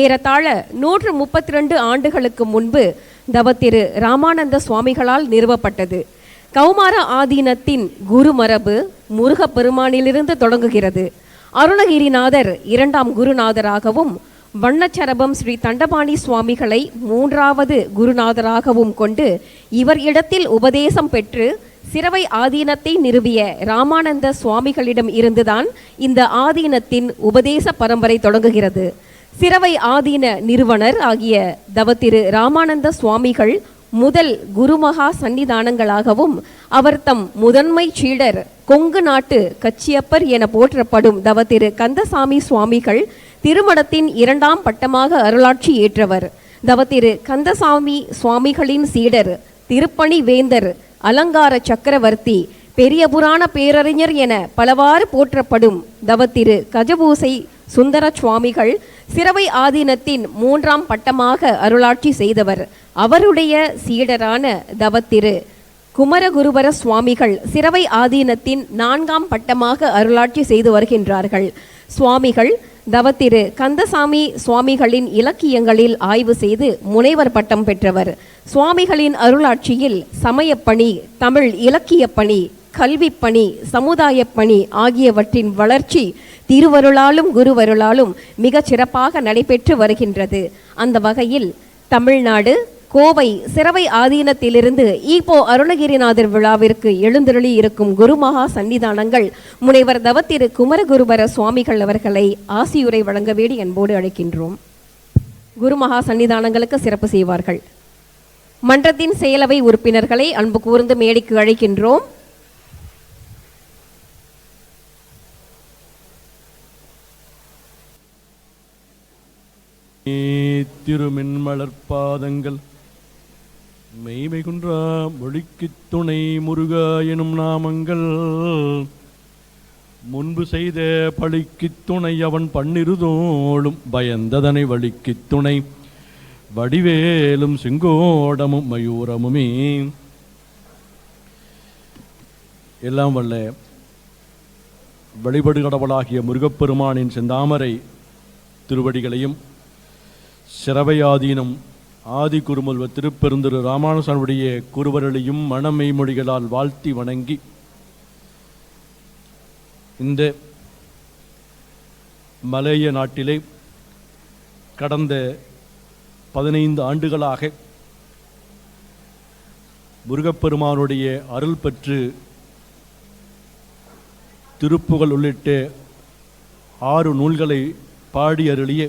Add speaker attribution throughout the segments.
Speaker 1: ஏறத்தாழ நூற்று முப்பத்தி ரெண்டு ஆண்டுகளுக்கு முன்பு தவத்திரு ராமானந்த சுவாமிகளால் நிறுவப்பட்டது. கௌமார ஆதீனத்தின் குருமரபு முருகப்பெருமானிலிருந்து தொடங்குகிறது. அருணகிரிநாதர் இரண்டாம் குருநாதராகவும் வண்ணச்சரபம் ஸ்ரீ தண்டபாணி சுவாமிகளை மூன்றாவது குருநாதராகவும் கொண்டு இவர் இடத்தில் உபதேசம் பெற்று சிறவை ஆதீனத்தை நிறுவிய ராமானந்த சுவாமிகளிடம் இருந்துதான் இந்த ஆதீனத்தின் உபதேச பரம்பரை தொடங்குகிறது. சிறவை ஆதீன நிறுவனர் ஆகிய தவத்திரு ராமானந்த சுவாமிகள் முதல் குருமகா சன்னிதானங்களாகவும் அவர் தம் முதன்மை சீடர் கொங்கு நாட்டு கச்சியப்பர் என போற்றப்படும் தவத்திரு கந்தசாமி சுவாமிகள் திருமணத்தின் இரண்டாம் பட்டமாக அருளாட்சி ஏற்றவர். தவத்திரு கந்தசாமி சுவாமிகளின் சீடர் திருப்பணி வேந்தர் அலங்கார சக்கரவர்த்தி பெரிய புராண பேரறிஞர் என பலவாறு போற்றப்படும் தவத்திரு கஜபூசை சுந்தர சுவாமிகள் சிறவை ஆதீனத்தின் மூன்றாம் பட்டமாக அருளாட்சி செய்தவர் அவருடைய சீடரான தவத்திரு. குமரகுருவர சுவாமிகள் சிறவை ஆதீனத்தின் நான்காம் பட்டமாக அருளாட்சி செய்து வருகின்றார்கள். சுவாமிகள் தவத்திரு கந்தசாமி சுவாமிகளின் இலக்கியங்களில் ஆய்வு செய்து முனைவர் பட்டம் பெற்றவர். சுவாமிகளின் அருளாட்சியில் சமயப்பணி தமிழ் இலக்கியப்பணி கல்வி பணி சமுதாய பணி ஆகியவற்றின் வளர்ச்சி திருவருளாலும் குருவருளாலும் மிக சிறப்பாக நடைபெற்று வருகின்றது. அந்த வகையில் தமிழ்நாடு கோவை சிறவை ஆதீனத்திலிருந்து ஈப்போ அருணகிரிநாதர் விழாவிற்கு எழுந்தருளி இருக்கும் குருமகா சன்னிதானங்கள் முனைவர் தவத்திரு குமரகுருபர சுவாமிகள் அவர்களை ஆசியுரை வழங்க வேண்டி அன்போடு அழைக்கின்றோம். குருமகா சன்னிதானங்களுக்கு சிறப்பு செய்வார்கள். மன்றத்தின் செயலவை உறுப்பினர்களை அன்பு கூர்ந்து மேடைக்கு அழைக்கின்றோம்.
Speaker 2: திருமென்மலர்பாதங்கள் பாதங்கள். குன்றா மொழிக்குத் துணை முருகா எனும் நாமங்கள். முன்பு செய்த பழிக்குத் துணை அவன் பன்னிருதோளும். பயந்ததனை வழிக்குத் துணை வடிவேலும் செங்கோடமும் மயூரமுமே. எல்லாம் வல்ல வழிபடு கடவுளாகிய முருகப்பெருமானின் செந்தாமரை திருவடிகளையும் சிரவையாதீனம் ஆதி குருமுல்வ திருப்பெருந்திரு ராமானுசனுடைய குருவரளையும் மனமெய்மொழிகளால் வாழ்த்தி வணங்கி. இந்த மலேய நாட்டிலே கடந்த பதினைந்து ஆண்டுகளாக முருகப்பெருமானுடைய அருள் பெற்று திருப்புகழ் உள்ளிட்ட ஆறு நூல்களை பாடி அருளிய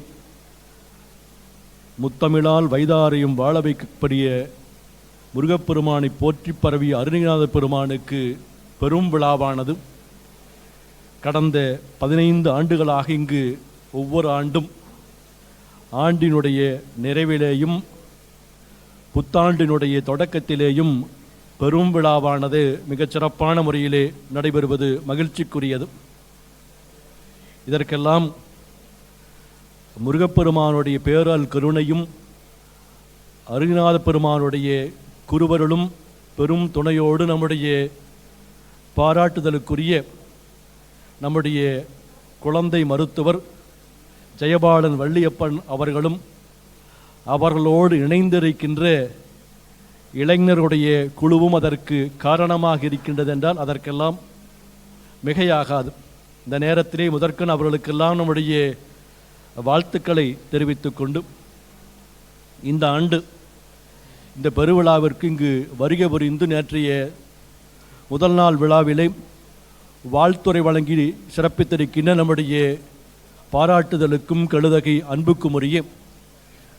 Speaker 2: முத்தமிழால் வைதாரையும் வாழ வைக்கப்படிய முருகப்பெருமானை போற்றி பரவிய அருணிநாத பெருமானுக்கு பெரும் விழாவானது. கடந்த பதினைந்து ஆண்டுகளாக இங்கு ஒவ்வொரு ஆண்டும் ஆண்டினுடைய நிறைவிலேயும் புத்தாண்டினுடைய தொடக்கத்திலேயும் பெரும் விழாவானது மிகச்சிறப்பான முறையிலே நடைபெறுவது மகிழ்ச்சிக்குரியது. இதற்கெல்லாம் முருகப்பெருமானுடைய பேரால் கருணையும் அருகிநாத பெருமானுடைய குருவருளும் பெரும் துணையோடு நம்முடைய பாராட்டுதலுக்குரிய நம்முடைய குழந்தை மருத்துவர் ஜெயபாலன் வள்ளியப்பன் அவர்களும் அவர்களோடு இணைந்திருக்கின்ற இளைஞருடைய குழுவும் அதற்கு காரணமாக இருக்கின்றது என்றால் அதற்கெல்லாம் மிகையாகாது. இந்த நேரத்திலே முதற்கண் அவர்களுக்கெல்லாம் நம்முடைய வாழ்த்துக்களை தெரிவித்துக் கொண்டு இந்த ஆண்டு இந்த பெருவிழாவிற்கு இங்கு வருகை புரிந்து நேற்றைய முதல் நாள் விழாவிலே வாழ்த்துறை வழங்கி சிறப்பித்திருக்கின்ற நம்முடைய பாராட்டுதலுக்கும் கழுதகை அன்புக்கும் உரிய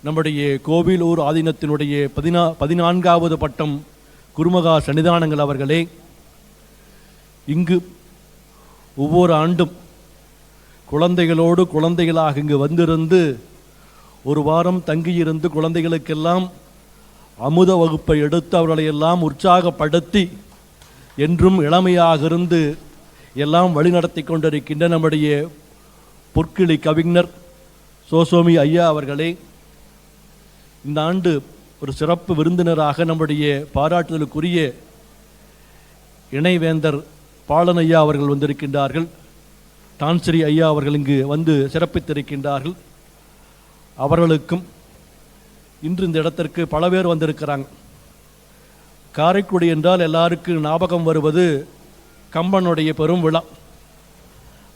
Speaker 2: நம்முடைய கோவிலூர் ஆதீனத்தினுடைய பதினா பதினான்காவது பட்டம் குருமகா சன்னிதானங்கள் அவர்களே இங்கு ஒவ்வொரு ஆண்டும் குழந்தைகளோடு குழந்தைகளாக இங்கு வந்திருந்து ஒரு வாரம் தங்கியிருந்து குழந்தைகளுக்கெல்லாம் அமுத வகுப்பை எடுத்து அவர்களை எல்லாம் உற்சாகப்படுத்தி என்றும் இளமையாக இருந்து எல்லாம் வழிநடத்தி கொண்டிருக்கின்ற நம்முடைய பொற்கிளி கவிஞர் சோசோமி ஐயா அவர்களே இந்த ஆண்டு ஒரு சிறப்பு விருந்தினராக நம்முடைய பாராட்டுதலுக்குரிய இணைவேந்தர் பாலன் ஐயா அவர்கள் வந்திருக்கின்றார்கள். டான்ஸ்ரீ ஐயா அவர்கள் இங்கு வந்து சிறப்பித்திருக்கின்றார்கள். அவர்களுக்கும் இன்று இந்த இடத்திற்கு பல பேர் வந்திருக்கிறாங்க. காரைக்குடி என்றால் எல்லாருக்கும் ஞாபகம் வருவது கம்பனுடைய பெரும் விழா.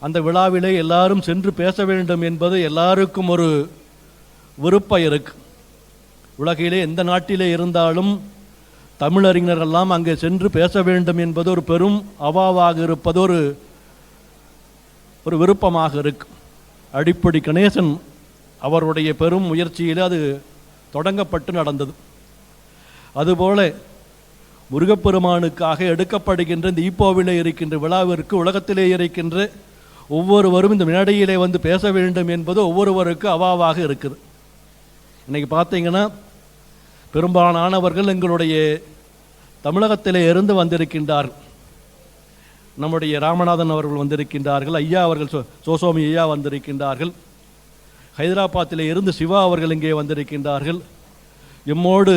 Speaker 2: அந்த விழாவிலே எல்லாரும் சென்று பேச வேண்டும் என்பது எல்லாருக்கும் ஒரு விருப்பம் இருக்கு. உலகிலே எந்த நாட்டிலே இருந்தாலும் தமிழறிஞர்கள்லாம் அங்கே சென்று பேச வேண்டும் என்பது ஒரு பெரும் அவாவாக இருப்பது ஒரு ஒரு விருப்பமாக இருக்கும் அடிப்படை கணேசன் அவருடைய பெரும் முயற்சியில் அது தொடங்கப்பட்டு நடந்தது. அதுபோல முருகப்பெருமானுக்காக எடுக்கப்படுகின்ற இந்த ஈப்போவிலே இருக்கின்ற விழாவிற்கு உலகத்திலே இருக்கின்ற ஒவ்வொருவரும் இந்த மேடையிலே வந்து பேச வேண்டும் என்பது ஒவ்வொருவருக்கு அவாவாக இருக்குது. இன்றைக்கி பார்த்தீங்கன்னா பெரும்பாலானவர்கள் எங்களுடைய தமிழகத்திலே இருந்து வந்திருக்கின்றார்கள். நம்முடைய ராமநாதன் அவர்கள் வந்திருக்கின்றார்கள் ஐயா அவர்கள் சோ- சோசோமி ஐயா வந்திருக்கின்றார்கள் ஹைதராபாத்திலே இருந்து சிவா அவர்கள் இங்கே வந்திருக்கின்றார்கள் எம்மோடு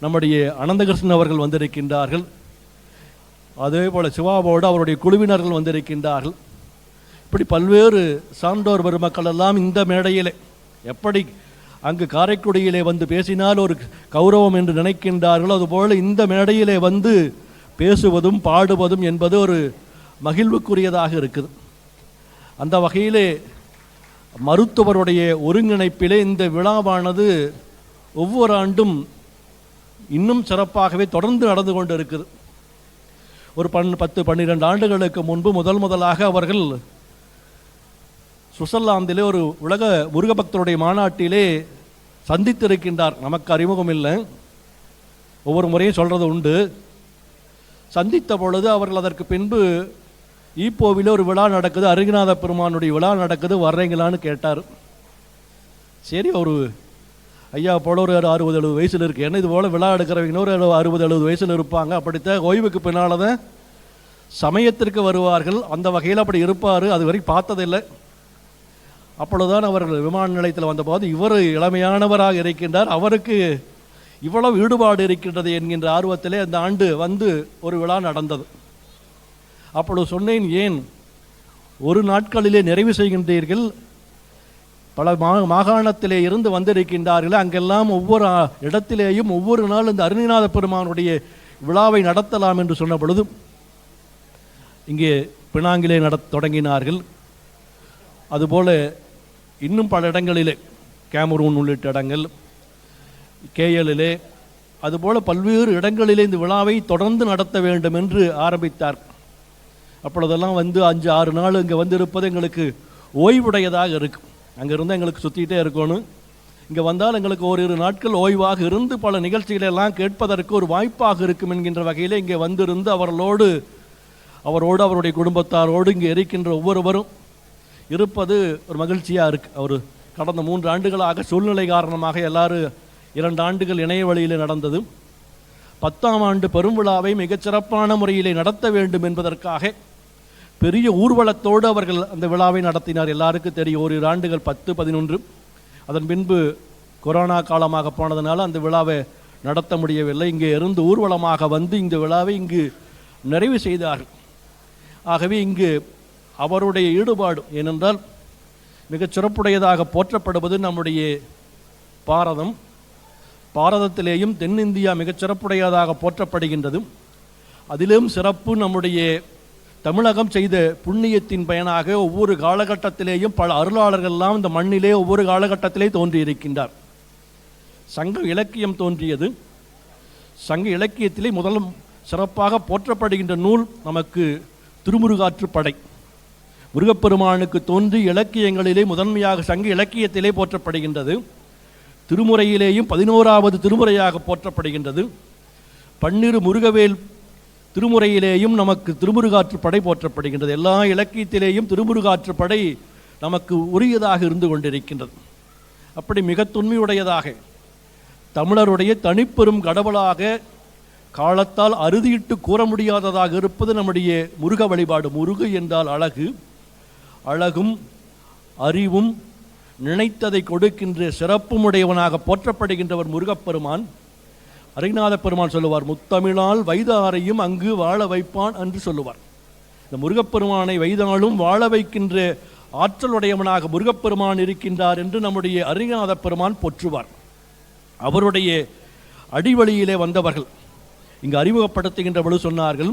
Speaker 2: நம்முடைய அனந்தகிருஷ்ணன் அவர்கள் வந்திருக்கின்றார்கள் அதே போல் சிவாவோடு அவருடைய குழுவினர்கள் வந்திருக்கின்றார்கள். இப்படி பல்வேறு சான்றோர் பெருமக்கள் எல்லாம் இந்த மேடையிலே எப்படி அங்கு காரைக்குடியிலே வந்து பேசினால் ஒரு கௌரவம் என்று நினைக்கின்றார்களோ அதுபோல் இந்த மேடையிலே வந்து பேசுவதும் பாடுவதும் என்பது ஒரு மகிழ்வுக்குரியதாக இருக்குது. அந்த வகையிலே மருத்துவருடைய ஒருங்கிணைப்பிலே இந்த விழாவானது ஒவ்வொரு ஆண்டும் இன்னும் சிறப்பாகவே தொடர்ந்து நடந்து கொண்டு இருக்குது ஒரு பன் பத்து பன்னிரெண்டு ஆண்டுகளுக்கு முன்பு முதல் முதலாக அவர்கள் சுவிட்சர்லாந்திலே ஒரு உலக முருகபக்தருடைய மாநாட்டிலே சந்தித்திருக்கின்றார். நமக்கு அறிமுகம் இல்லை ஒவ்வொரு முறையும் சொல்கிறது உண்டு. சந்தித்த பொழுது அவர்கள் அதற்கு பின்பு ஈப்போவில் ஒரு விழா நடக்குது அருகிநாத பெருமானுடைய விழா நடக்குது வர்றீங்களான்னு கேட்டார். சரி ஒரு ஐயா போல ஒரு அறுபது எழுபது வயசில் இருக்குது ஏன்னா இது போல் விழா எடுக்கிறவங்க ஒரு அறுபது எழுபது வயசில் இருப்பாங்க. அப்படித்தான் ஓய்வுக்கு பின்னால் தான் சமயத்திற்கு வருவார்கள். அந்த வகையில் அப்படி இருப்பார். அது வரைக்கும் பார்த்ததில்லை. அப்பொழுதுதான் அவர்கள் விமான நிலையத்தில் வந்தபோது இவர் இளமையானவராக இருக்கின்றார். அவருக்கு இவ்வளவு ஈடுபாடு இருக்கின்றது என்கின்ற ஆர்வத்திலே அந்த ஆண்டு வந்து ஒரு விழா நடந்தது. அப்பொழுது சொன்னேன் ஏன் ஒரு நாட்களிலே நிறைவு செய்கின்றீர்கள்? பல மா மாகாணத்திலே இருந்து வந்திருக்கின்றார்கள் அங்கெல்லாம் ஒவ்வொரு இடத்திலேயும் ஒவ்வொரு நாள் இந்த அருணிநாத பெருமானுடைய விழாவை நடத்தலாம் என்று சொன்ன பொழுது இங்கே பினாங்கிலே நடத் தொடங்கினார்கள். அதுபோல இன்னும் பல இடங்களிலே கேமரூன் உள்ளிட்ட இடங்கள் கேஎலிலே. அதுபோல பல்வேறு இடங்களிலே இந்த விழாவை தொடர்ந்து நடத்த வேண்டும் என்று ஆரம்பித்தார். அப்பொழுதெல்லாம் வந்து அஞ்சு ஆறு நாள் இங்கே வந்திருப்பது எங்களுக்கு ஓய்வுடையதாக இருக்கும். அங்கே இருந்தால் எங்களுக்கு சுற்றிக்கிட்டே இருக்கணும் இங்கே வந்தால் எங்களுக்கு ஓரிரு நாட்கள் ஓய்வாக இருந்து பல நிகழ்ச்சிகளெல்லாம் கேட்பதற்கு ஒரு வாய்ப்பாக இருக்கும் என்கின்ற வகையில் இங்கே வந்திருந்து அவர்களோடு அவரோடு அவருடைய குடும்பத்தாரோடு இங்கே இருக்கின்ற ஒவ்வொருவரும் இருப்பது ஒரு மகிழ்ச்சியாக இருக்குது அவர் கடந்த மூன்று ஆண்டுகளாக சூழ்நிலை காரணமாக எல்லாரும் இரண்டு ஆண்டுகள் இணைய வழியில் நடந்தது பத்தாம் ஆண்டு பெருவிழாவை மிகச்சிறப்பான முறையிலே நடத்த வேண்டும் என்பதற்காக பெரிய ஊர்வலத்தோடு அவர்கள் அந்த விழாவை நடத்தினார். எல்லாருக்கும் தெரியும் ஓரிரு ஆண்டுகள் பத்து பதினொன்று. அதன் பின்பு கொரோனா காலமாக போனதுனால அந்த விழாவை நடத்த முடியவில்லை. இங்கே இருந்து ஊர்வலமாக வந்து இந்த விழாவை இங்கு நிறைவு செய்தார்கள். ஆகவே இங்கு அவருடைய ஈடுபாடு ஏனென்றால் மிகச் சிறப்புடையதாக போற்றப்படுவது நம்முடைய பாரதம். பாரதத்திலேயும் தென்னிந்தியா மிகச் சிறப்புடையதாக போற்றப்படுகின்றது அதிலும் சிறப்பு நம்முடைய தமிழகம் செய்த புண்ணியத்தின் பயனாக ஒவ்வொரு காலகட்டத்திலேயும் பல அருளாளர்கள்லாம் இந்த மண்ணிலே ஒவ்வொரு காலகட்டத்திலே தோன்றியிருக்கின்றார். சங்க இலக்கியம் தோன்றியது. சங்க இலக்கியத்திலே முதல் சிறப்பாக போற்றப்படுகின்ற நூல் நமக்கு திருமுருகாற்றுப்படை முருகப்பெருமானுக்கு தோன்றி இலக்கியங்களிலே முதன்மையாக சங்க இலக்கியத்திலே போற்றப்படுகின்றது. திருமுறையிலேயும் பதினோராவது திருமுறையாக போற்றப்படுகின்றது. பன்னிரு முருகவேல் திருமுறையிலேயும் நமக்கு திருமுருகாற்று படை போற்றப்படுகின்றது. எல்லா இலக்கியத்திலேயும் திருமுருகாற்றுப்படை நமக்கு உரியதாக இருந்து கொண்டிருக்கின்றது. அப்படி மிக தொன்மையுடையதாக தமிழருடைய தனிப்பெரும் கடவுளாக காலத்தால் அறுதியிட்டு கூற முடியாததாக இருப்பது நம்முடைய முருக வழிபாடு. முருகு என்றால் அழகு. அழகும் அறிவும் நினைத்ததை கொடுக்கின்ற சிறப்பும் உடையவனாக போற்றப்படுகின்றவர் முருகப்பெருமான். அரிநாத பெருமான் சொல்லுவார் முத்தமிழால் வைதாரையும் அங்கு வாழ வைப்பான் என்று சொல்லுவார். இந்த முருகப்பெருமானை வைதாலும் வாழ வைக்கின்ற ஆற்றலுடையவனாக முருகப்பெருமான் இருக்கின்றார் என்று நம்முடைய அருங்கநாத பெருமான் போற்றுவார். அவருடைய அடிவழியிலே வந்தவர்கள் இங்கு அறிமுகப்படுத்துகின்ற பொழுது சொன்னார்கள்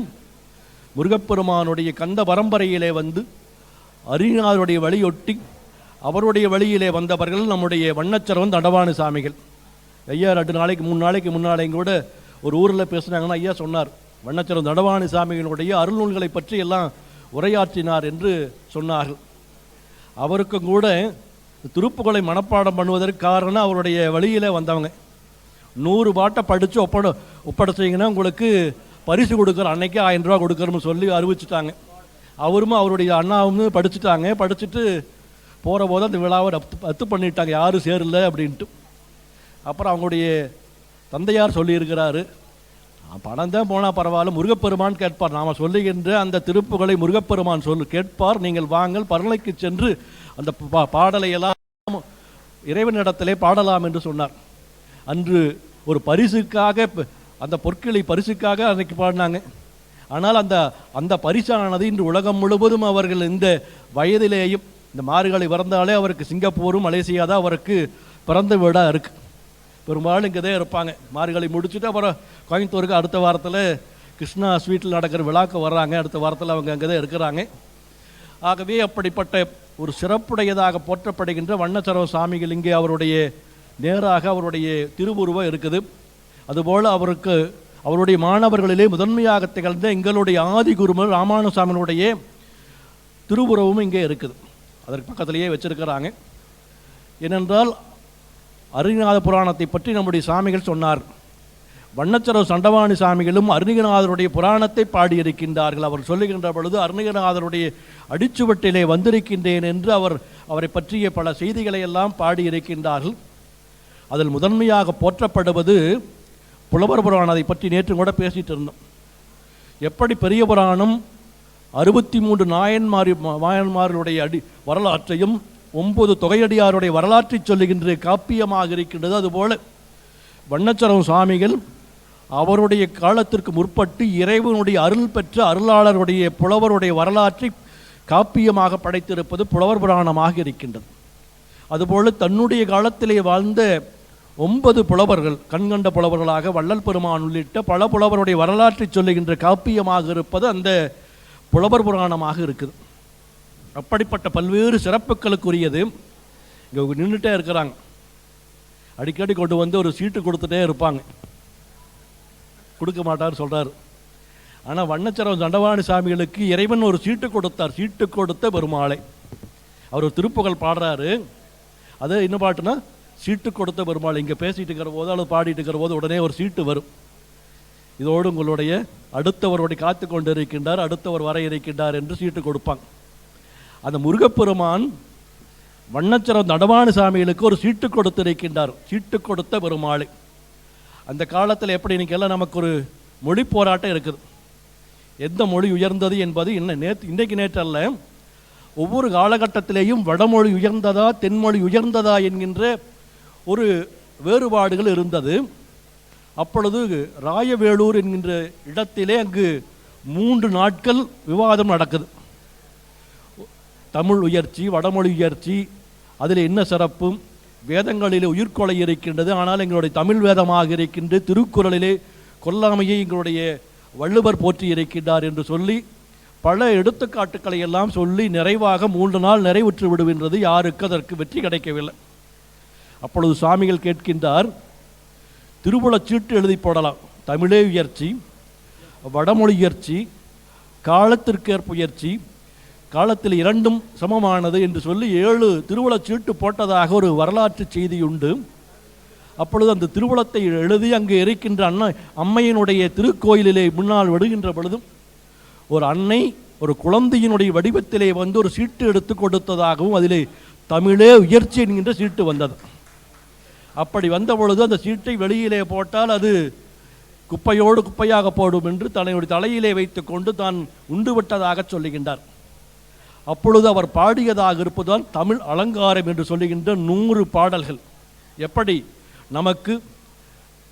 Speaker 2: முருகப்பெருமானுடைய கந்த பரம்பரையிலே வந்து அரிநாதருடைய வழியொட்டி அவருடைய வழியிலே வந்தவர்கள் நம்முடைய வண்ணச்சரவன் தண்டவாணி சாமிகள் ஐயா ரெண்டு நாளைக்கு மூணு நாளைக்கு முன்னாலையும் கூட ஒரு ஊரில் பேசுனாங்கன்னா ஐயா சொன்னார் வண்ணச்சரம் தண்டவாணி சாமிகளுடைய அருள்நூல்களை பற்றி எல்லாம் உரையாற்றினார் என்று சொன்னார்கள். அவருக்கும் கூட திருப்புகளை மனப்பாடம் பண்ணுவதற்கு காரணம் அவருடைய வழியிலே வந்தவங்க. நூறு பாட்டை படித்து ஒப்பட ஒப்படைச்சிங்கன்னா உங்களுக்கு பரிசு கொடுக்குறோம் அன்னைக்கு ஆயிரம் ரூபா கொடுக்குறோம்னு சொல்லி அறிவிச்சிட்டாங்க. அவரும் அவருடைய அண்ணாவும் படிச்சுட்டாங்க. படிச்சுட்டு போகிற போது அந்த விழாவை ரத்து ரத்து பண்ணிட்டாங்க. யாரும் சேரல அப்படின்ட்டு. அப்புறம் அவங்களுடைய தந்தையார் சொல்லியிருக்கிறாரு "நான் பணம் தான் போனால் பரவாயில்ல முருகப்பெருமான் கேட்பார். நாம் சொல்லுகின்ற அந்த திருப்புகளை முருகப்பெருமான் சொல்லு கேட்பார். நீங்கள் வாங்கள் பரலைக்கு சென்று அந்த பா பாடலை எல்லாம் இறைவனிடத்திலே பாடலாம் என்று சொன்னார். அன்று ஒரு பரிசுக்காக அந்த பொற்களை பரிசுக்காக அன்றைக்கு பாடினாங்க. ஆனால் அந்த அந்த பரிசானது இன்று உலகம் முழுவதும் அவர்கள் இந்த வயதிலேயும் இந்த மார்கழி பிறந்தாலே அவருக்கு சிங்கப்பூரும் மலேசியா தான் அவருக்கு பிறந்த வீடாக இருக்குது பெரும்பாலும் இங்கே தான் இருப்பாங்க. மார்கழி முடிச்சுட்டு அப்புறம் கோயம்புத்தூருக்கு அடுத்த வாரத்தில் கிருஷ்ணா ஸ்வீட்டில் நடக்கிற விழாக்கு வர்றாங்க. அடுத்த வாரத்தில் அவங்க அங்கே தான் இருக்கிறாங்க. ஆகவே அப்படிப்பட்ட ஒரு சிறப்புடையதாக போற்றப்படுகின்ற வண்ணச்சரவ சாமிகள் இங்கே அவருடைய நேராக அவருடைய திருவுருவம் இருக்குது. அதுபோல் அவருக்கு அவருடைய மாணவர்களிலே முதன்மையாக திகழ்ந்த எங்களுடைய ஆதி குருமர் ராமானுசாமியினுடைய திருவுருவமும் இங்கே இருக்குது. அதற்கு பக்கத்திலேயே வச்சிருக்கிறாங்க. ஏனென்றால் அருணிநாத புராணத்தை பற்றி நம்முடைய சாமிகள் சொன்னார். வண்ணச்சரவு சண்டவாணி சாமிகளும் அருணிகநாதருடைய புராணத்தை பாடியிருக்கின்றார்கள். அவர் சொல்லுகின்ற பொழுது அருணிகநாதருடைய அடிச்சுவட்டிலே வந்திருக்கின்றேன் என்று அவர் அவரை பற்றிய பல செய்திகளை எல்லாம் பாடியிருக்கின்றார்கள். அதில் முதன்மையாக போற்றப்படுவது புலவர் புராணத்தை பற்றி நேற்று கூட பேசிட்டு இருந்தோம். எப்படி பெரிய புராணம் அறுபத்தி மூன்று நாயன்மாரி நாயன்மார்களுடைய அடி வரலாற்றையும் ஒன்பது தொகையடியாருடைய வரலாற்றை சொல்லுகின்ற காப்பியமாக இருக்கின்றது. அதுபோல வண்ணச்சரம் சுவாமிகள் அவருடைய காலத்திற்கு முற்பட்டு இறைவனுடைய அருள் பெற்ற அருளாளருடைய புலவருடைய வரலாற்றை காப்பியமாக படைத்திருப்பது புலவர் புராணமாக இருக்கின்றது. அதுபோல தன்னுடைய காலத்திலே வாழ்ந்த ஒன்பது புலவர்கள் கண்கண்ட புலவர்களாக வள்ளல் பெருமான் உள்ளிட்ட பல புலவருடைய வரலாற்றை சொல்லுகின்ற காப்பியமாக இருப்பது அந்த புலவர் புராணமாக இருக்குது. அப்படிப்பட்ட பல்வேறு சிறப்புகளுக்குரியது இங்கே நின்றுட்டே இருக்கிறாங்க. அடிக்கடி கொண்டு வந்து ஒரு சீட்டு கொடுத்துட்டே இருப்பாங்க. கொடுக்க மாட்டார் சொல்கிறார் ஆனால் வண்ணச்சரம் தண்டவாணி சாமிகளுக்கு இறைவன் ஒரு சீட்டு கொடுத்தார். சீட்டு கொடுத்த பெருமாளை. அவர் திருப்புகழ் பாடுறாரு. அது என்ன பாட்டுனா சீட்டு கொடுத்த பெருமாள். இங்கே பேசிகிட்டு இருக்கிற போது அல்லது பாடிட்டு இருக்கிற போது உடனே ஒரு சீட்டு வரும். இதோடு உங்களுடைய அடுத்தவருடைய காத்து கொண்டு இருக்கின்றார் அடுத்தவர் வர இருக்கின்றார் என்று சீட்டு கொடுப்பாங்க. அந்த முருகப்பெருமான் வண்ணச்சரம் நடவாணி சாமிகளுக்கு ஒரு சீட்டு கொடுத்திருக்கின்றார். சீட்டு கொடுத்த பெருமாளை. அந்த காலத்தில் எப்படி இன்னைக்கெல்லாம் நமக்கு ஒரு மொழி போராட்டம் இருக்குது. எந்த மொழி உயர்ந்தது என்பது என்ன நேற்று இன்றைக்கு நேற்று அல்ல ஒவ்வொரு காலகட்டத்திலேயும் வடமொழி உயர்ந்ததா தென்மொழி உயர்ந்ததா என்கின்ற ஒரு வேறுபாடுகள் இருந்தது. அப்பொழுது ராயவேலூர் என்கின்ற இடத்திலே அங்கு மூன்று நாட்கள் விவாதம் நடக்குது. தமிழ் உயர்ச்சி வடமொழி உயர்ச்சி அதில் என்ன சிறப்பும் வேதங்களிலே உயிர்கொலை இருக்கின்றது ஆனால் எங்களுடைய தமிழ் வேதமாக இருக்கின்ற திருக்குறளிலே கொல்லாமையை எங்களுடைய வள்ளுவர் போற்றி இருக்கின்றார் என்று சொல்லி பல எடுத்துக்காட்டுக்களை எல்லாம் சொல்லி நிறைவாக மூன்று நாள் நிறைவுற்று விடுகின்றது யாருக்கு அதற்கு வெற்றி கிடைக்கவில்லை. அப்பொழுது சுவாமிகள் கேட்கின்றார் திருவுளச் சீட்டு எழுதி போடலாம். தமிழே உயர்ச்சி வடமொழி உயர்ச்சி காலத்திற்கேற்ப உயர்ச்சி காலத்தில் இரண்டும் சமமானது என்று சொல்லி ஏழு திருவுளச் சீட்டு போட்டதாக ஒரு வரலாற்று செய்தி உண்டு. அப்பொழுது அந்த திருவுளத்தை எழுதி அங்கு இருக்கின்ற அண்ணா அம்மையினுடைய திருக்கோயிலிலே முன்னால் விடுகின்ற பொழுதும் ஒரு அன்னை ஒரு குழந்தையினுடைய வடிவத்திலே வந்து ஒரு சீட்டு எடுத்து கொடுத்ததாகவும் அதிலே தமிழே உயர்ச்சி என்கின்ற சீட்டு வந்தது. அப்படி வந்த பொழுது அந்த சீட்டை வெளியிலே போட்டால் அது குப்பையோடு குப்பையாக போடும் என்று தன்னுடைய தலையிலே வைத்துக்கொண்டு தான் உண்டு விட்டதாக சொல்லுகின்றார். அப்பொழுது அவர் பாடியதாக இருப்பதுதான் தமிழ் அலங்காரம் என்று சொல்லுகின்ற நூறு பாடல்கள். எப்படி? நமக்கு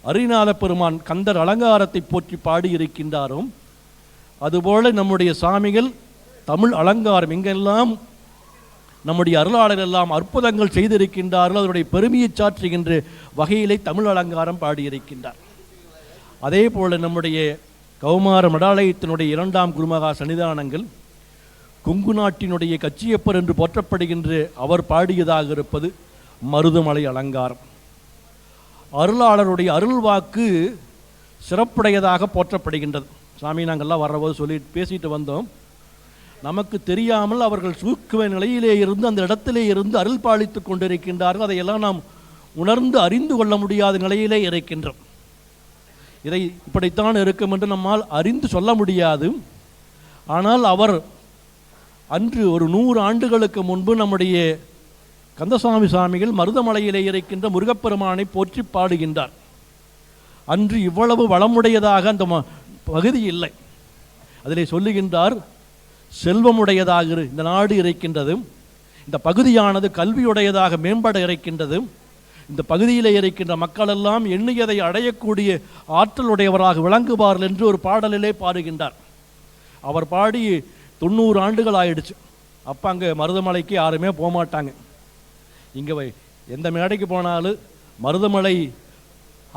Speaker 2: அரிநாத பெருமான் கந்தர் அலங்காரத்தை போற்றி பாடியிருக்கின்றாரோ அதுபோல நம்முடைய சாமிகள் தமிழ் அலங்காரம் எங்கெல்லாம் நம்முடைய அருளாளர் எல்லாம் அற்புதங்கள் செய்திருக்கின்றார்கள். அதனுடைய பெருமையை சாற்றுகின்ற வகையிலே தமிழ் அலங்காரம் பாடியிருக்கின்றார். அதே போல நம்முடைய கௌமார மடாலயத்தினுடைய இரண்டாம் குருமகா சன்னிதானங்கள் கொங்கு நாட்டினுடைய கச்சியப்பர் என்று போற்றப்படுகின்ற அவர் பாடியதாக இருப்பது மருதமலை அலங்காரம். அருளாளருடைய அருள் வாக்கு சிறப்புடையதாக போற்றப்படுகின்றது. சாமி நாங்கள்லாம் வர்றபோது சொல்லி பேசிட்டு வந்தோம். நமக்கு தெரியாமல் அவர்கள் சூக்குவ நிலையிலே இருந்து அந்த இடத்திலே இருந்து அருள் பாலித்து கொண்டிருக்கின்றார்கள். அதையெல்லாம் நாம் உணர்ந்து அறிந்து கொள்ள முடியாத நிலையிலே இருக்கின்றோம். இதை இப்படித்தான் இருக்கும் என்று நம்மால் அறிந்து சொல்ல முடியாது. ஆனால் அவர் அன்று ஒரு நூறு ஆண்டுகளுக்கு முன்பு நம்முடைய கந்தசாமி சாமிகள் மருதமலையிலே இருக்கின்ற முருகப்பெருமானை போற்றி பாடுகின்றார். அன்று இவ்வளவு வளமுடையதாக அந்த ம- பகுதி இல்லை. அதிலே சொல்லுகின்றார் செல்வமுடையதாக இந்த நாடு இருக்கின்றது இந்த பகுதியானது கல்வியுடையதாக மேம்பட இருக்கின்றது இந்த பகுதியிலே இருக்கின்ற மக்களெல்லாம் எண்ணியதை அடையக்கூடிய ஆற்றலுடையவராக விளங்குவார்கள் என்று ஒரு பாடலிலே பாடுகின்றார். அவர் பாடி தொண்ணூறு ஆண்டுகள் ஆயிடுச்சு. அப்போ அங்கே மருதமலைக்கு யாருமே போக மாட்டாங்க இங்கே எந்த மேடைக்கு போனாலும் மருதமலை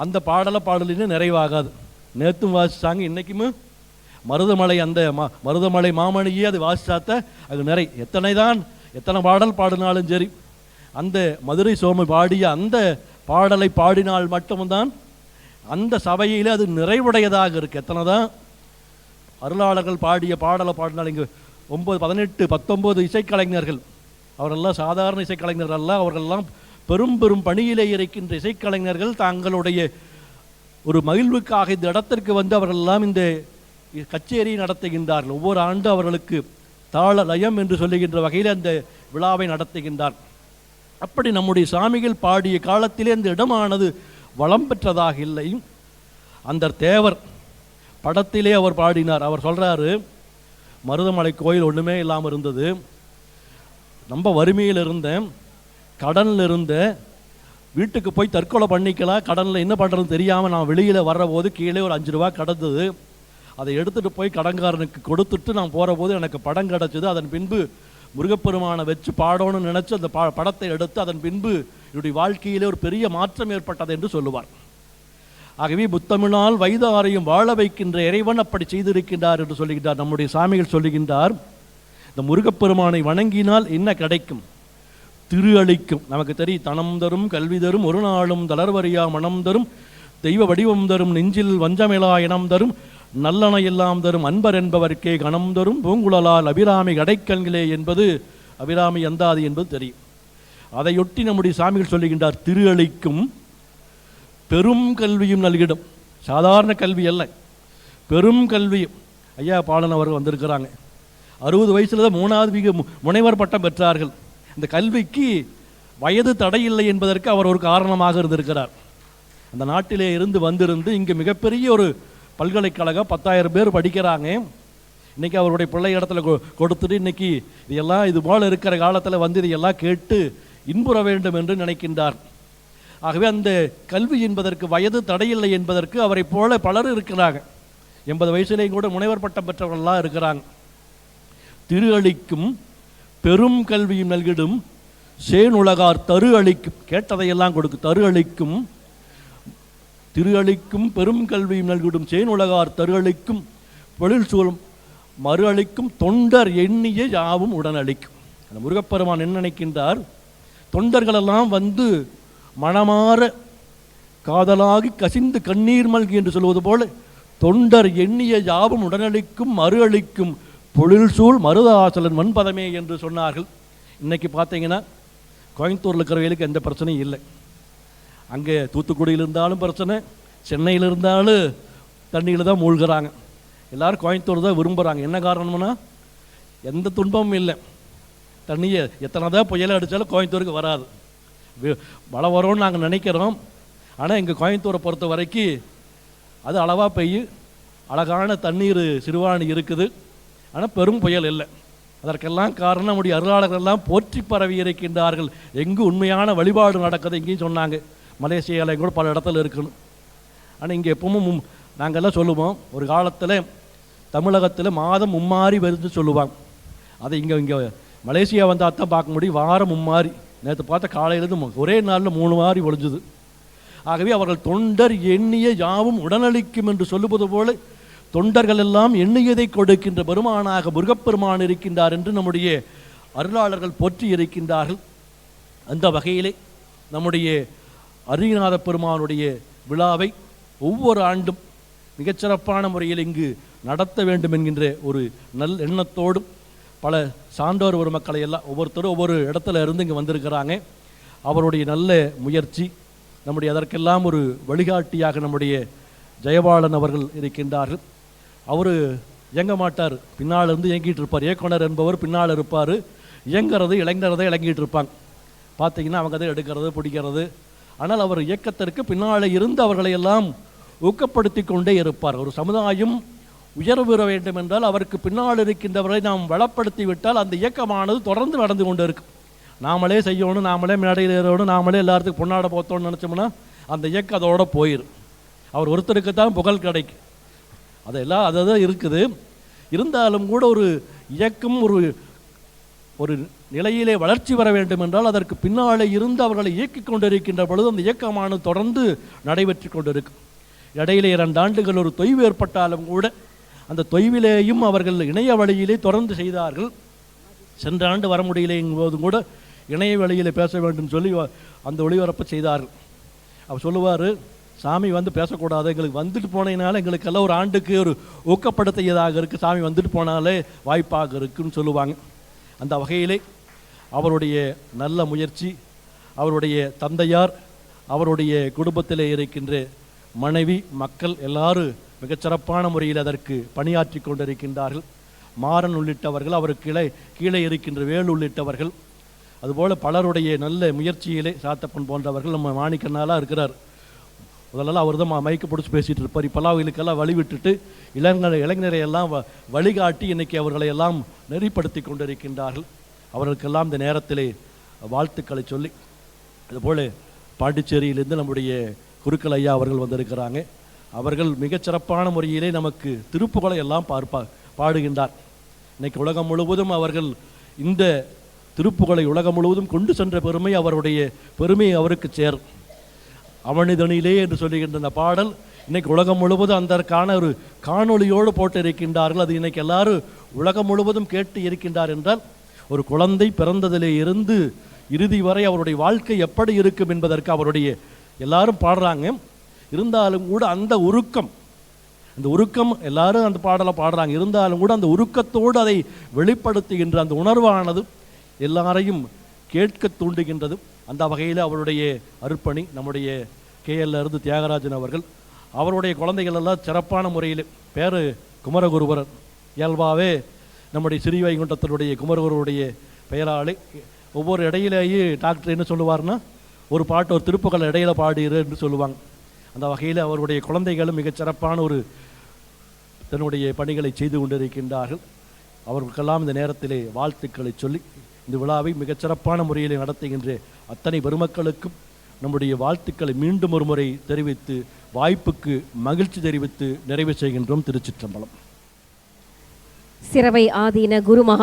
Speaker 2: அந்த பாடலை பாடலின்னு நிறைவாகாது. நேற்றும் வாசித்தாங்க இன்றைக்குமே மருதமலை அந்த ம மருதமலை மாமணியே அது வாசிச்சாத்த அது நிறை. எத்தனை தான் எத்தனை பாடல் பாடினாலும் சரி அந்த மதுரை சோமி பாடிய அந்த பாடலை பாடினால் மட்டும்தான் அந்த சபையில் அது நிறைவுடையதாக இருக்கு. எத்தனை தான் அருளாளர்கள் பாடிய பாடலை பாடினால் இங்கே ஒம்பது பதினெட்டு பத்தொம்பது இசைக்கலைஞர்கள். அவரெல்லாம் சாதாரண இசைக்கலைஞர்கள் அல்ல அவர்களெல்லாம் பெரும் பெரும் பணியிலே இருக்கின்ற இசைக்கலைஞர்கள் தங்களுடைய ஒரு மகிழ்வுக்காக இந்த இடத்திற்கு வந்து அவர்களெல்லாம் இந்த கச்சேரியை நடத்துகின்றார்கள். ஒவ்வொரு ஆண்டு அவர்களுக்கு தாள லயம் என்று சொல்லுகின்ற வகையில் அந்த விழாவை நடத்துகின்றார். அப்படி நம்முடைய சாமிகள் பாடிய காலத்திலே அந்த இடமானது வளம் பெற்றதாக இல்லை. அந்த தேவர் படத்திலே அவர் பாடினார். அவர் சொல்கிறாரு மருதமலை கோயில் ஒன்றுமே இல்லாமல் இருந்தது. ரொம்ப வறுமையில் இருந்தேன். கடனில் இருந்தேன் வீட்டுக்கு போய் தற்கொலை பண்ணிக்கலாம். கடனில் என்ன பண்ணுறதுன்னு தெரியாமல் நான் வெளியில் வர்றபோது கீழே ஒரு அஞ்சு ரூபா கடந்தது. அதை எடுத்துகிட்டு போய் கடன்காரனுக்கு கொடுத்துட்டு நான் போகிற போது எனக்கு படம் கிடச்சிது. அதன் பின்பு முருகப்பெருமானை வச்சு பாடணும்னு நினச்சி அந்த பா படத்தை எடுத்து அதன் பின்பு என்னுடைய வாழ்க்கையிலே ஒரு பெரிய மாற்றம் ஏற்பட்டது என்று சொல்லுவார். ஆகவே புத்தமிழால் வைதாரையும் வாழ வைக்கின்ற இறைவன் அப்படி செய்திருக்கின்றார் என்று சொல்லுகின்றார். நம்முடைய சாமிகள் சொல்லுகின்றார் இந்த முருகப்பெருமானை வணங்கினால் என்ன கிடைக்கும்? திரு அளிக்கும். நமக்கு தெரியும் தனம் தரும் கல்வி தரும் ஒரு நாளும் தளர்வரியா மனம் தரும் தெய்வ வடிவம் தரும் நெஞ்சில் வஞ்சமிலா இனம் தரும் நல்லன எல்லாம் தரும் அன்பர் என்பவர்க்கே கணம் தரும். பூங்குழலால் அபிராமி கடைக்கண்களே என்பது அபிராமி அந்தாதி என்பது தெரியும். அதையொட்டி நம்முடைய சாமிகள் சொல்லுகின்றார் திரு அளிக்கும் பெரும் கல்வியும் நல்கிடும். சாதாரண கல்வி அல்ல. பெரும் கல்வியும். ஐயா பாலன் அவர்கள் வந்திருக்கிறாங்க. அறுபது வயசுல தான் மூணாவது மிக மு- முனைவர் பட்டம் பெற்றார்கள். இந்த கல்விக்கு வயது தடையில்லை என்பதற்கு அவர் ஒரு காரணமாக இருந்திருக்கிறார். அந்த நாட்டிலே இருந்து வந்திருந்து இங்கே மிகப்பெரிய ஒரு பல்கலைக்கழகம் பத்தாயிரம் பேர் படிக்கிறாங்க. இன்னைக்கு அவருடைய பிள்ளை இடத்துல கொ- கொடுத்துட்டு இன்னைக்கு இதெல்லாம் இது போல இருக்கிற காலத்தில் வந்து இதையெல்லாம் கேட்டு இன்புற வேண்டும் என்று நினைக்கின்றார். ஆகவே அந்த கல்வி என்பதற்கு வயது தடையில்லை என்பதற்கு அவரை போல பலர் இருக்கிறாங்க. எண்பது வயசுலேயும் கூட முனைவர் பட்டம் பெற்றவர்கள்லாம் இருக்கிறாங்க. திரு அளிக்கும் பெரும் கல்வியும் நல்கிடும் சேனுலகார் தரு அளிக்கும் கேட்டதையெல்லாம் கொடுக்கு தரு அளிக்கும் திரு அளிக்கும் பெரும் கல்வியும் நல்கிடும் சேனுலகார் தரு அளிக்கும் பொழில் சூழும் மறு அளிக்கும் தொண்டர் எண்ணிய யாவும் உடனளிக்கும். அந்த முருகப்பெருமான் என்ன நினைக்கின்றார்? தொண்டர்களெல்லாம் வந்து மனமாற காதலாகி கசிந்து கண்ணீர் மல்கி என்று சொல்வது போல தொண்டர் எண்ணிய யாவும் உடனளிக்கும் மறு அளிக்கும் பொழில் சூழ் மருதாசலன் மண்பதமே என்று சொன்னார்கள். இன்னைக்கு பார்த்தீங்கன்னா கோயம்புத்தூரில் இருக்கிறவைகளுக்கு எந்த பிரச்சனையும் இல்லை. அங்கே தூத்துக்குடியில் இருந்தாலும் பிரச்சனை சென்னையில் இருந்தாலும் தண்ணியில் தான் மூழ்கிறாங்க. எல்லோரும் கோயம்புத்தூர் தான் விரும்புகிறாங்க என்ன காரணம்னா எந்த துன்பமும் இல்லை. தண்ணியை எத்தனை தான் புயல் அடித்தாலும் கோயம்புத்தூருக்கு வராது. மழை வரும்னு நாங்கள் நினைக்கிறோம். ஆனால் எங்கள் கோயம்புத்தூரை பொறுத்த வரைக்கும் அது அளவாக பெய்யும் அழகான தண்ணீர் சிறுவாணி இருக்குது. ஆனால் பெரும் புயல் இல்லை. அதற்கெல்லாம் காரணம் நம்முடைய அருளாளர்கள் எல்லாம் போற்றி பரவி இருக்கின்றார்கள். எங்கு உண்மையான வழிபாடு நடக்குது எங்கேயும் சொன்னாங்க. மலேசியாவில் கூட பல இடத்துல இருக்கணும் ஆனால் இங்கே எப்பவும் மும் நாங்கள்லாம் சொல்லுவோம் ஒரு காலத்தில் தமிழகத்தில் மாதம் மும்மாறி வருது சொல்லுவாங்க. அதை இங்கே இங்கே மலேசியா வந்தால் தான் பார்க்க முடியும். வாரம் மும்மாறி. நேற்று பார்த்த காலையிலேருந்து ஒரே நாளில் மூணு மாறி ஒழிஞ்சுது ஆகவே அவர்கள் தொண்டர் எண்ணிய யாவும் உடனளிக்கும் என்று சொல்லுவது போல தொண்டர்கள் எல்லாம் எண்ணியதை கொடுக்கின்ற பெருமானாக முருகப்பெருமான் இருக்கின்றார் என்று நம்முடைய அருளாளர்கள் போற்றி இருக்கின்றார்கள். அந்த வகையிலே நம்முடைய அருகிநாத பெருமானுடைய விழாவை ஒவ்வொரு ஆண்டும் மிகச்சிறப்பான முறையில் இங்கு நடத்த வேண்டும் என்கின்ற ஒரு நல் எண்ணத்தோடும் பல சான்றோர் ஒரு மக்களை எல்லாம் ஒவ்வொருத்தரும் ஒவ்வொரு இடத்துல இருந்து இங்கே வந்திருக்கிறாங்க. அவருடைய நல்ல முயற்சி நம்முடைய அதற்கெல்லாம் ஒரு வழிகாட்டியாக நம்முடைய ஜெயபாலன் அவர்கள் இருக்கின்றார்கள். அவர் இயங்க மாட்டார். பின்னால் இருந்து இயங்கிட்டு இருப்பார். இயக்குனர் என்பவர் பின்னால் இருப்பார். இயங்குறது இளைஞரதை இறங்கிட்டு இருப்பாங்க. பார்த்தீங்கன்னா அவங்க அதை எடுக்கிறது பிடிக்கிறது ஆனால் அவர் இயக்கத்திற்கு பின்னாலே இருந்து அவர்களை எல்லாம் ஊக்கப்படுத்தி கொண்டே இருப்பார். ஒரு சமுதாயம் உயர்வு வேண்டும் என்றால் அவருக்கு பின்னால் இருக்கின்றவரை நாம் வளப்படுத்தி விட்டால் அந்த இயக்கமானது தொடர்ந்து நடந்து கொண்டு இருக்கும் நாமளே செய்யணும் நாமளே மேடையில் ஏறணும் நாமளே எல்லாத்துக்கும் பொன்னாட போத்தோம்னு நினச்சோம்னா அந்த இயக்கம் அதோட போயிடும் அவர் ஒருத்தருக்கு தான் புகழ் கிடைக்கும். அதெல்லாம் அதுதான் இருக்குது. இருந்தாலும் கூட ஒரு இயக்கம் ஒரு ஒரு நிலையிலே வளர்ச்சி வர வேண்டும் என்றால் அதற்கு பின்னாலே இருந்து அவர்களை இயக்கிக் கொண்டிருக்கின்ற பொழுது அந்த இயக்கமானது தொடர்ந்து நடைபெற்று கொண்டிருக்கும். இடையிலே இரண்டு ஆண்டுகள் ஒரு தொய்வு ஏற்பட்டாலும் கூட அந்த தொய்விலேயும் அவர்கள் இணைய வழியிலே தொடர்ந்து செய்தார்கள். சென்ற ஆண்டு வர முடியலைங்கும் போதும் கூட இணைய வழியில் பேச வேண்டும் சொல்லி வ- அந்த ஒளிபரப்பு செய்தார்கள். அவர் சொல்லுவார் சாமி வந்து பேசக்கூடாது எங்களுக்கு வந்துட்டு போனதுனால எங்களுக்கெல்லாம் ஒரு ஆண்டுக்கு ஒரு ஊக்கப்படுத்தியதாக இருக்குது சாமி வந்துட்டு போனாலே வாய்ப்பாக இருக்குன்னு சொல்லுவாங்க. அந்த வகையிலே அவருடைய நல்ல முயற்சி அவருடைய தந்தையார் அவருடைய குடும்பத்திலே இருக்கின்ற மனைவி மக்கள் எல்லாரும் மிகச்சிறப்பான முறையில் அதற்கு பணியாற்றி கொண்டிருக்கின்றார்கள். மாறன் உள்ளிட்டவர்கள் அவருக்கு கீழே கீழே இருக்கின்ற வேல் உள்ளிட்டவர்கள். அதுபோல் பலருடைய நல்ல முயற்சியிலே சாத்தப்பன் போன்றவர்கள் நம்ம மாணிக்கனாலாக இருக்கிறார். முதல்ல அவர் தான் மைக்கு பிடிச்சி பேசிகிட்டு இருப்பார். இப்போல்லாம் அவங்களுக்கெல்லாம் வழி விட்டுட்டு இளைஞர் இளைஞரை எல்லாம் வ- வழிகாட்டி இன்னைக்கு அவர்களை எல்லாம் நெறிப்படுத்தி கொண்டிருக்கின்றார்கள். அவர்களுக்கெல்லாம் இந்த நேரத்திலே வாழ்த்துக்களை சொல்லி அதுபோல் பாண்டிச்சேரியிலிருந்து நம்முடைய குருக்கள் ஐயா அவர்கள் வந்திருக்கிறாங்க. அவர்கள் மிகச்சிறப்பான முறையிலே நமக்கு திருப்புகளை எல்லாம் பார்ப்பா பாடுகின்றார். இன்னைக்கு உலகம் முழுவதும் அவர்கள் இந்த திருப்புகளை உலகம் முழுவதும் கொண்டு சென்ற பெருமை அவருடைய பெருமை அவருக்கு சேரும் அவனிதனிலே என்று சொல்லுகின்ற அந்த பாடல் இன்னைக்கு உலகம் முழுவதும் அதற்கான ஒரு காணொளியோடு போட்டு இருக்கின்றார்கள் அது இன்னைக்கு எல்லாரும் உலகம் முழுவதும் கேட்டு இருக்கின்றார் என்றால் ஒரு குழந்தை பிறந்ததிலே இருந்து இறுதி வரை அவருடைய வாழ்க்கை எப்படி இருக்கும் என்பதற்கு அவருடைய எல்லாரும் பாடுறாங்க. இருந்தாலும் கூட அந்த உருக்கம் அந்த உருக்கம் எல்லாரும் அந்த பாடலை பாடுறாங்க. இருந்தாலும் கூட அந்த உருக்கத்தோடு அதை வெளிப்படுத்துகின்ற அந்த உணர்வானது எல்லாரையும் கேட்க தூண்டுகின்றது. அந்த வகையில் அவருடைய அர்ப்பணி நம்முடைய கேஎல்ல இருந்து தியாகராஜன் அவர்கள் அவருடைய குழந்தைகள் எல்லாம் சிறப்பான முறையில் பேர் குமரகுருவரர் இயல்பாவே நம்முடைய ஸ்ரீவைகுண்டத்தினுடைய குமரகுருவுடைய பெயராளி ஒவ்வொரு இடையிலேயே டாக்டர் என்ன சொல்லுவார்னா ஒரு பாட்டு ஒரு திருப்புகள் இடையில பாடிரு என்று சொல்லுவாங்க. அந்த வகையில் அவருடைய குழந்தைகளும் மிகச்சிறப்பான ஒரு தன்னுடைய பணிகளை செய்து கொண்டிருக்கின்றார்கள். அவர்களுக்கெல்லாம் இந்த நேரத்திலே வாழ்த்துக்களை சொல்லி இந்த விழாவை மிகச்சிறப்பான முறையில் நடத்துகின்ற அத்தனை பெருமக்களுக்கும் நம்முடைய வாழ்த்துக்களை மீண்டும் ஒரு முறை தெரிவித்து வாய்ப்புக்கு மகிழ்ச்சி தெரிவித்து நிறைவு செய்கின்றோம் திருச்சிற்றம்பலம்.
Speaker 1: சிறவை ஆதீன குருமகா